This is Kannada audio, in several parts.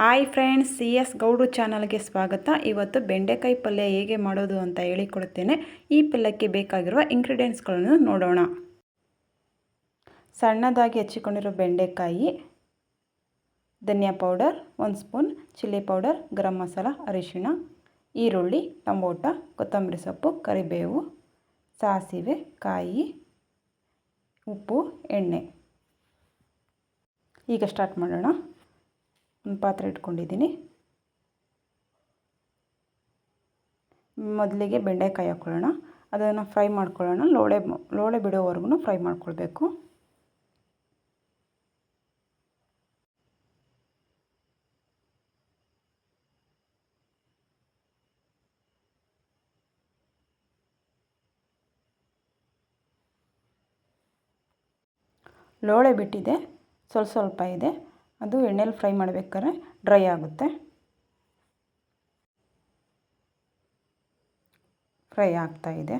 ಹಾಯ್ ಫ್ರೆಂಡ್ಸ್, ಸಿ ಎಸ್ ಗೌಡ್ರು ಚಾನಲ್ಗೆ ಸ್ವಾಗತ. ಇವತ್ತು ಬೆಂಡೆಕಾಯಿ ಪಲ್ಯ ಹೇಗೆ ಮಾಡೋದು ಅಂತ ಹೇಳಿಕೊಡ್ತೇನೆ. ಈ ಪಲ್ಯಕ್ಕೆ ಬೇಕಾಗಿರುವ ಇಂಗ್ರೀಡಿಯೆಂಟ್ಸ್ಗಳನ್ನು ನೋಡೋಣ. ಸಣ್ಣದಾಗಿ ಹೆಚ್ಚಿಕೊಂಡಿರೋ ಬೆಂಡೆಕಾಯಿ, ಧನಿಯಾ ಪೌಡರ್ ಒಂದು spoon, chilli powder garam masala, ಅರಿಶಿಣ, ಈರುಳ್ಳಿ ಟೊಮೊಟೊ ಕೊತ್ತಂಬರಿ ಸೊಪ್ಪು, ಕರಿಬೇವು, ಸಾಸಿವೆ, ಕಾಯಿ, ಉಪ್ಪು, ಎಣ್ಣೆ. ಈಗ ಸ್ಟಾರ್ಟ್ ಮಾಡೋಣ. ಪಾತ್ರೆ ಇಟ್ಕೊಂಡಿದ್ದೀನಿ. ಮೊದಲಿಗೆ ಬೆಂಡೆಕಾಯಿ ಹಾಕ್ಕೊಳ್ಳೋಣ ಅದನ್ನು ಫ್ರೈ ಮಾಡ್ಕೊಳ್ಳೋಣ. ಲೋಳೆ ಲೋಳೆ ಬಿಡೋವರೆಗೂ ಫ್ರೈ ಮಾಡ್ಕೊಳ್ಬೇಕು. ಲೋಳೆ ಬಿಟ್ಟಿದೆ. ಸ್ವಲ್ಪ ಸ್ವಲ್ಪ ಇದೆ. ಅದು ಎಣ್ಣೆಲಿ ಫ್ರೈ ಮಾಡಬೇಕಾದ್ರೆ ಡ್ರೈ ಆಗುತ್ತೆ. ಫ್ರೈ ಆಗ್ತಾ ಇದೆ.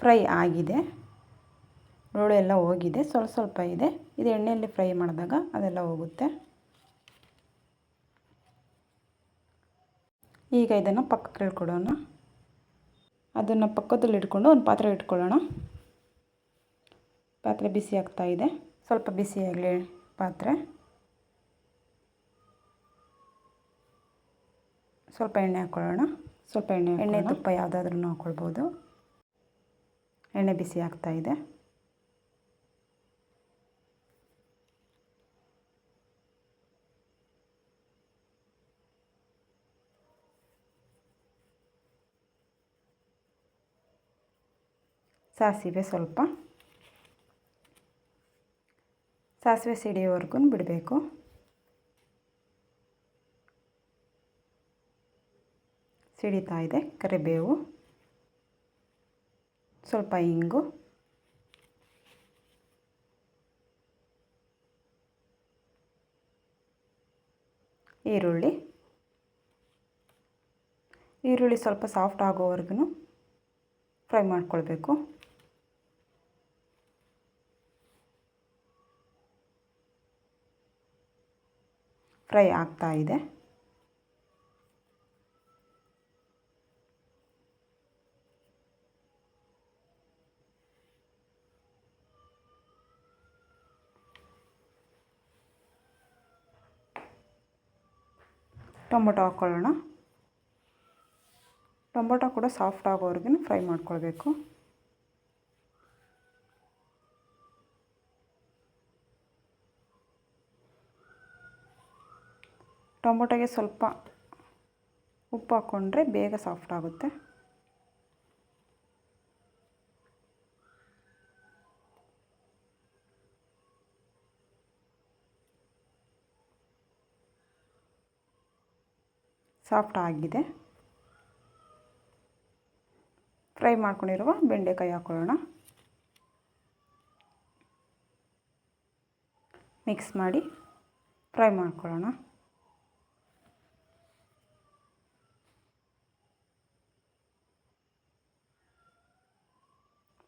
ಫ್ರೈ ಆಗಿದೆ. ಲೋಳೆ ಎಲ್ಲ ಹೋಗಿದೆ, ಸ್ವಲ್ಪ ಸ್ವಲ್ಪ ಇದೆ. ಇದು ಎಣ್ಣೆಯಲ್ಲಿ ಫ್ರೈ ಮಾಡಿದಾಗ ಅದೆಲ್ಲ ಹೋಗುತ್ತೆ. ಈಗ ಇದನ್ನು ಪಕ್ಕಕ್ಕೆ ಇಟ್ಕೊಡೋಣ ಅದನ್ನು ಪಕ್ಕದಲ್ಲಿ ಇಟ್ಕೊಂಡು ಒಂದು ಪಾತ್ರೆ ಇಟ್ಕೊಳ್ಳೋಣ. ಪಾತ್ರೆ ಬಿಸಿ ಆಗ್ತಾ ಇದೆ. ಸ್ವಲ್ಪ ಬಿಸಿ ಆಗಲಿ ಪಾತ್ರೆ. ಸ್ವಲ್ಪ ಎಣ್ಣೆ ಹಾಕ್ಕೊಳ್ಳೋಣ ಸ್ವಲ್ಪ ಎಣ್ಣೆ ಎಣ್ಣೆ ತುಪ್ಪ ಯಾವುದಾದ್ರೂ ಹಾಕ್ಕೊಳ್ಬೋದು ಎಣ್ಣೆ ಬಿಸಿ ಆಗ್ತಾ ಇದೆ. ಸಾಸಿವೆ ಸ್ವಲ್ಪ. ಸಾಸಿವೆ ಸಿಡಿಯೋವರೆಗೂ ಬಿಡಬೇಕು. ಸಿಡಿತಾ ಇದೆ ಕರಿಬೇವು. ಸ್ವಲ್ಪ ಇಂಗು. ಈರುಳ್ಳಿ. ಈರುಳ್ಳಿ ಸ್ವಲ್ಪ ಸಾಫ್ಟ್ ಆಗೋವರೆಗೂ ಫ್ರೈ ಮಾಡ್ಕೊಳ್ಬೇಕು. ಫ್ರೈ ಆಗ್ತಾ ಇದೆ. ಟೊಮೊಟೊ ಹಾಕ್ಕೊಳ್ಳೋಣ ಟೊಮೊಟೊ ಕೂಡ ಸಾಫ್ಟ್ ಆಗೋವರೆಗೂ ಫ್ರೈ ಮಾಡ್ಕೊಳ್ಬೇಕು. ಟೊಮೊಟೊಗೆ ಸ್ವಲ್ಪ ಉಪ್ಪು ಹಾಕ್ಕೊಂಡ್ರೆ ಬೇಗ ಸಾಫ್ಟ್ ಆಗುತ್ತೆ. ಸಾಫ್ಟ್ ಆಗಿದೆ. ಫ್ರೈ ಮಾಡ್ಕೊಂಡಿರುವ ಬೆಂಡೆಕಾಯಿ ಹಾಕ್ಕೊಳ್ಳೋಣ ಮಿಕ್ಸ್ ಮಾಡಿ ಫ್ರೈ ಮಾಡ್ಕೊಳ್ಳೋಣ.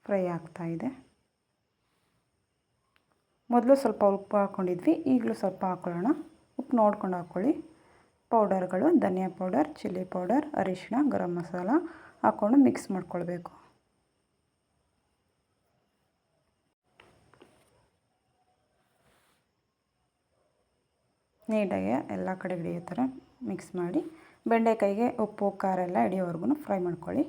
ಫ್ರೈ ಆಗ್ತಾ ಇದೆ. ಮೊದಲು ಸ್ವಲ್ಪ ಉಪ್ಪು ಹಾಕ್ಕೊಂಡಿದ್ವಿ ಈಗಲೂ ಸ್ವಲ್ಪ ಹಾಕ್ಕೊಳ್ಳೋಣ ಉಪ್ಪು ನೋಡ್ಕೊಂಡು ಹಾಕ್ಕೊಳ್ಳಿ ಪೌಡರ್ಗಳು, ಧನಿಯಾ ಪೌಡರ್, ಚಿಲ್ಲಿ ಪೌಡರ್, ಅರಿಶಿಣ, ಗರಂ ಮಸಾಲ ಹಾಕ್ಕೊಂಡು ಮಿಕ್ಸ್ ಮಾಡ್ಕೊಳ್ಬೇಕು. ನೀಟಾಗಿ ಎಲ್ಲ ಕಡೆ ಹಿಡಿಯೋ ಥರ ಮಿಕ್ಸ್ ಮಾಡಿ ಬೆಂಡೆಕಾಯಿಗೆ ಉಪ್ಪು, ಖಾರ ಎಲ್ಲ ಹಿಡಿಯೋವರೆಗೂ ಫ್ರೈ ಮಾಡ್ಕೊಳ್ಳಿ.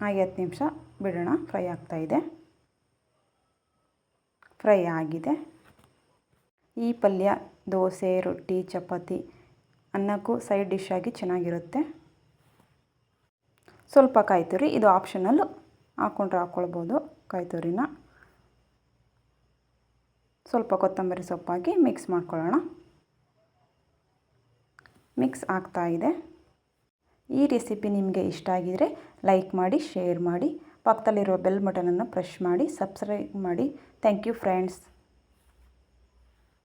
ಹಾಗೆ ಹತ್ತು ನಿಮಿಷ ಬಿಡೋಣ. ಫ್ರೈ ಆಗ್ತಾಯಿದೆ ಫ್ರೈ ಆಗಿದೆ. ಈ ಪಲ್ಯ, ದೋಸೆ, ರೊಟ್ಟಿ, ಚಪಾತಿ ಅನ್ನಕ್ಕೂ ಸೈಡ್ ಡಿಶ್ ಆಗಿ ಚೆನ್ನಾಗಿರುತ್ತೆ. ಸ್ವಲ್ಪ ಕಾಯಿ ತುರಿ ಇದು ಆಪ್ಷನಲ್ಲು ಹಾಕ್ಕೊಂಡ್ರೆ ಹಾಕ್ಕೊಳ್ಬೋದು ಕಾಯಿ ತುರಿನ ಸ್ವಲ್ಪ ಕೊತ್ತಂಬರಿ ಸೊಪ್ಪಾಗಿ ಮಿಕ್ಸ್ ಮಾಡ್ಕೊಳ್ಳೋಣ. ಮಿಕ್ಸ್ ಆಗ್ತಾಯಿದೆ ಈ ರೆಸಿಪಿ ನಿಮಗೆ ಇಷ್ಟ ಆಗಿದರೆ ಲೈಕ್ ಮಾಡಿ, ಶೇರ್ ಮಾಡಿ, ಪಕ್ಕದಲ್ಲಿರೋ ಬೆಲ್ ಬಟನನ್ನು ಪ್ರೆಶ್ ಮಾಡಿ, ಸಬ್ಸ್ಕ್ರೈಬ್ ಮಾಡಿ. Thank you friends.